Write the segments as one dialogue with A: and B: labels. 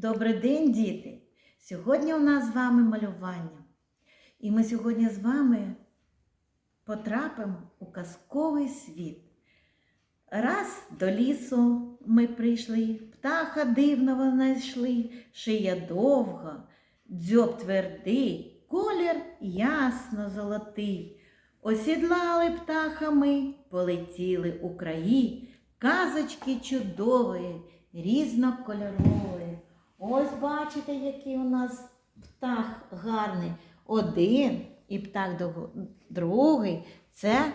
A: Добрий день, діти! Сьогодні у нас з вами малювання. І ми сьогодні з вами потрапимо у казковий світ. Раз до лісу ми прийшли, птаха дивного знайшли, шия довга, дзьоб твердий, колір ясно золотий. Осідлали птаха ми, полетіли у краї, казочки чудової, різнокольорової. Ось бачите, який у нас птах гарний. Один і птах другий це,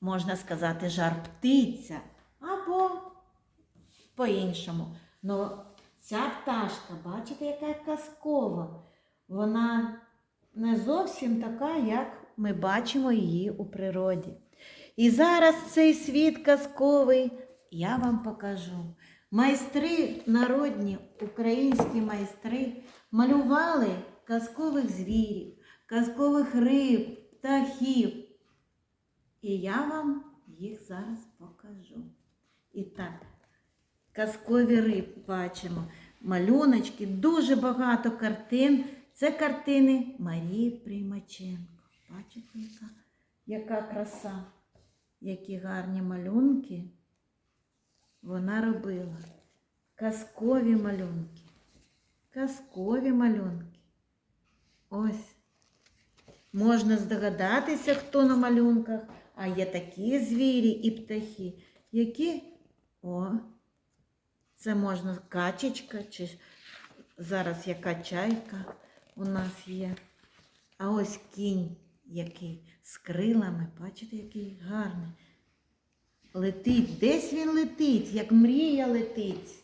A: можна сказати, жар птиця. Або по-іншому. Ну, ця пташка, бачите, яка казкова. Вона не зовсім така, як ми бачимо її у природі. І зараз цей світ казковий я вам покажу. Майстри, народні українські майстри малювали казкових звірів, казкових риб, птахів. І я вам їх зараз покажу. І так, казкові риб бачимо, малюночки, дуже багато картин. Це картини Марії Приймаченко. Бачите, яка, яка краса, які гарні малюнки вона робила. Казкові малюнки. Казкові малюнки. Ось. Можна здогадатися, хто на малюнках, а є такі звірі і птахи, які. О, це можна качечка, чи зараз яка чайка у нас є. А ось кінь який з крилами, бачите, який гарний. Летить, десь він летить, як мрія летить.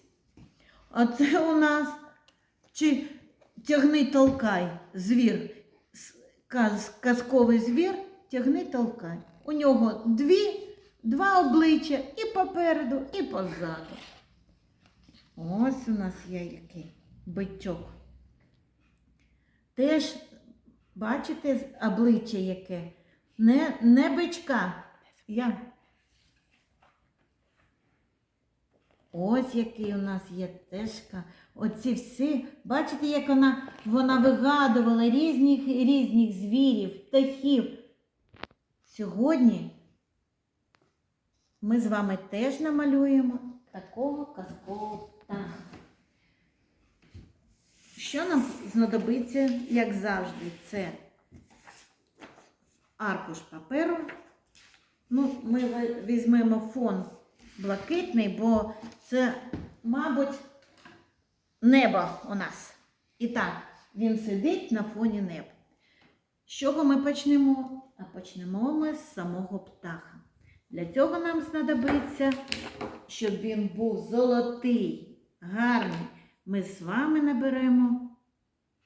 A: А це у нас чи тягни толкай звір, каз- казковий звір, тягни толкай. У нього дві, два обличчя і попереду, і позаду. Ось у нас є який бичок. Теж, бачите, обличчя яке? Не, не бичка. Я. Ось який у нас є тежка. Оці всі, бачите, як вона, вона вигадувала різних, різних звірів, птахів. Сьогодні ми з вами теж намалюємо такого казкового птаха. Що нам знадобиться, як завжди, це аркуш паперу. Ну, ми візьмемо фон блакитний, бо це, мабуть, небо у нас. І так, він сидить на фоні неба. З чого ми почнемо? А почнемо ми з самого птаха. Для цього нам знадобиться, щоб він був золотий, гарний. Ми з вами наберемо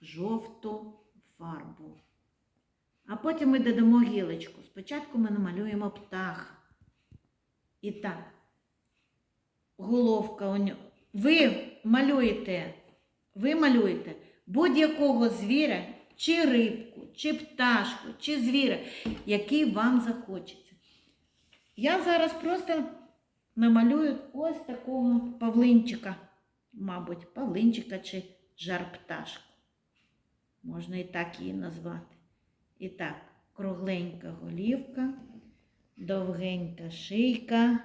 A: жовту фарбу. А потім ми додамо гілочку. Спочатку ми намалюємо птаха. І так, головка. Ви малюєте, ви малюєте будь-якого звіра, чи рибку, чи пташку, чи звіра, який вам захочеться. Я зараз просто намалюю ось такого павлинчика, мабуть, павлинчика чи жар-пташку. Можна і так її назвати. І так, кругленька голівка, довгенька шийка.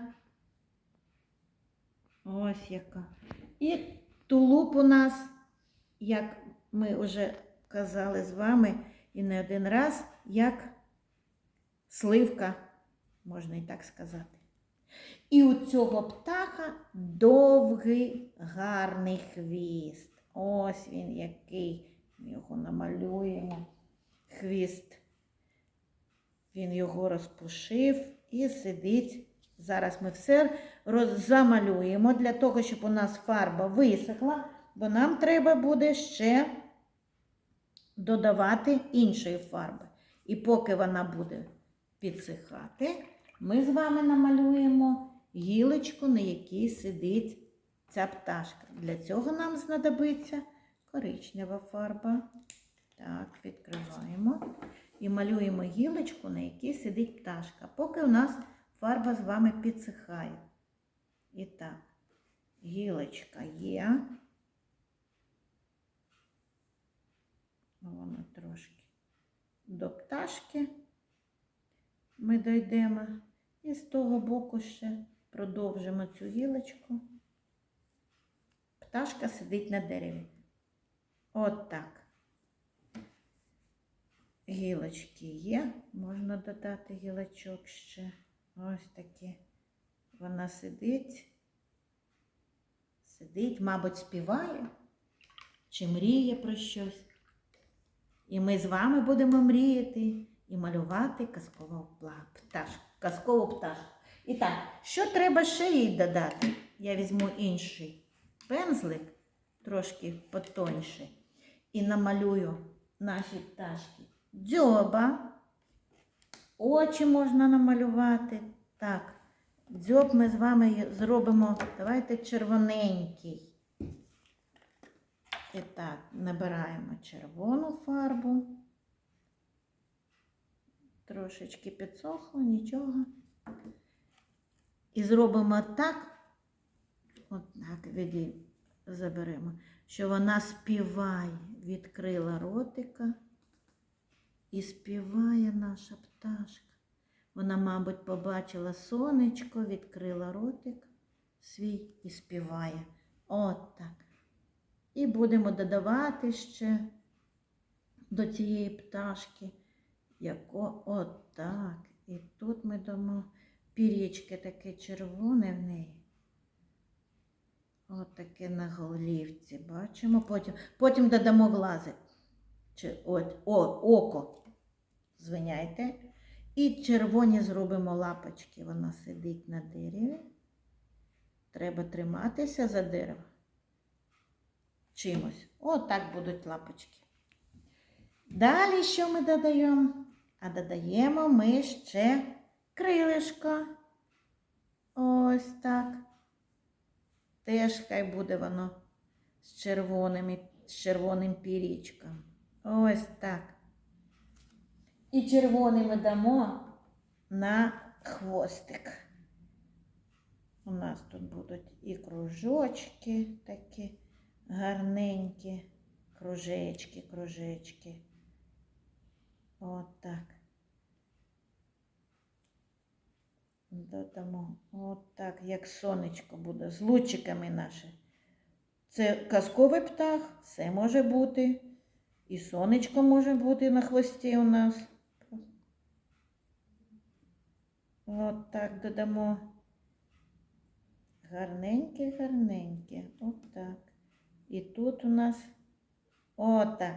A: Ось яка. І тулуб у нас, як ми вже казали з вами і не один раз, як сливка, можна і так сказати. І у цього птаха довгий гарний хвіст. Ось він який. Ми його намалюємо. Хвіст. Він його розпушив і сидить. Зараз ми все замалюємо для того, щоб у нас фарба висохла, бо нам треба буде ще додавати іншої фарби. І поки вона буде підсихати, ми з вами намалюємо гілочку, на якій сидить ця пташка. Для цього нам знадобиться коричнева фарба. Так, відкриваємо і малюємо гілочку, на якій сидить пташка, поки у нас фарба з вами підсихає. І так, гілочка є. Вона трошки до пташки ми дойдемо. І з того боку ще продовжимо цю гілочку. Пташка сидить на дереві. От так. Гілочки є, можна додати гілочок ще. Ось такі. Вона сидить. Сидить, мабуть, співає чи мріє про щось. І ми з вами будемо мріяти і малювати казкову пташку. Казкову пташку. І так, що треба ще їй додати? Я візьму інший пензлик, трошки потоньше, і намалюю наші пташки. Дзьоба. Очі можна намалювати. Так, дзьоб ми з вами зробимо, давайте червоненький. І так, набираємо червону фарбу. Трошечки підсохло, нічого. І зробимо так, от так, заберемо, що вона співає, відкрила ротика і співає наша пташка. Вона, мабуть, побачила сонечко, відкрила ротик свій і співає. От так. І будемо додавати ще до цієї пташки, яко от так. І тут ми дамо пір'ячки таке червоне в неї. От таке на голівці. Бачимо. Потім, потім додамо глазик. Чи, от, о, око. Звиняйте. І червоні зробимо лапочки. Вона сидить на дереві. Треба триматися за дерево чимось. Отак будуть лапочки. Далі що ми додаємо? А додаємо ми ще крилишко. Ось так. Теж хай буде воно з червоним, з червоним пірічком. Ось так. І червоний ми дамо на хвостик. У нас тут будуть і кружочки такі гарненькі кружечки, кружечки. От так. Додамо. От так, як сонечко буде, з лучиками наші. Це казковий птах, все може бути. І сонечко може бути на хвості у нас. От так додамо. Гарненьке, гарненьке. От. І тут у нас отак.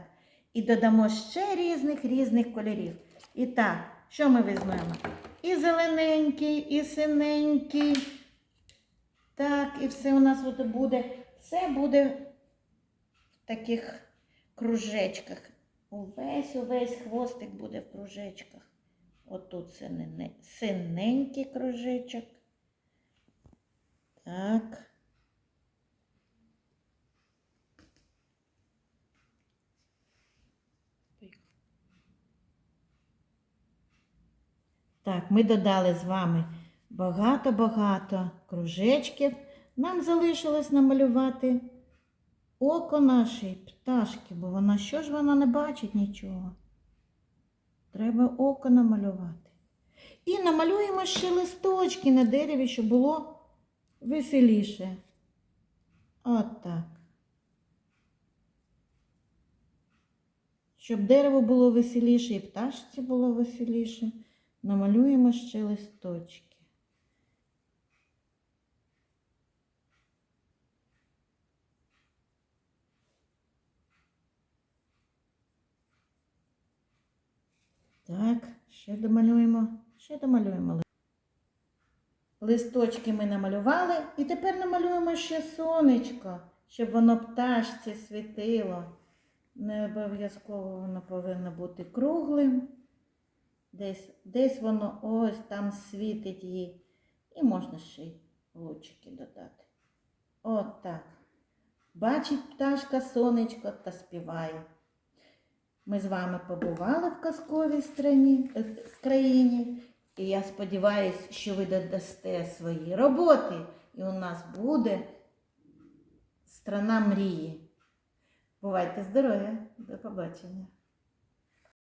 A: І додамо ще різних різних кольорів. І так, що ми візьмемо? І зелененький, і синенький. Так, і все у нас от буде. Все буде в таких кружечках. Увесь, увесь хвостик буде в кружечках. Отут синенький кружечок. Так. Так, ми додали з вами багато-багато кружечків. Нам залишилось намалювати око нашої пташки, бо вона що ж вона не бачить нічого. Треба око намалювати. І намалюємо ще листочки на дереві, щоб було веселіше. От так. Щоб дерево було веселіше і пташці було веселіше, намалюємо ще листочки. Так, ще домалюємо, ще домалюємо. Листочки ми намалювали і тепер намалюємо ще сонечко, щоб воно пташці світило. Не обов'язково воно повинно бути круглим. Десь, десь воно ось там світить їй. І можна ще й лучики додати. От. Бачить пташка сонечко та співає. Ми з вами побували в казковій страні, е, країні. І я сподіваюся, що ви додасте свої роботи. І у нас буде страна мрії. Бувайте здорові! До побачення!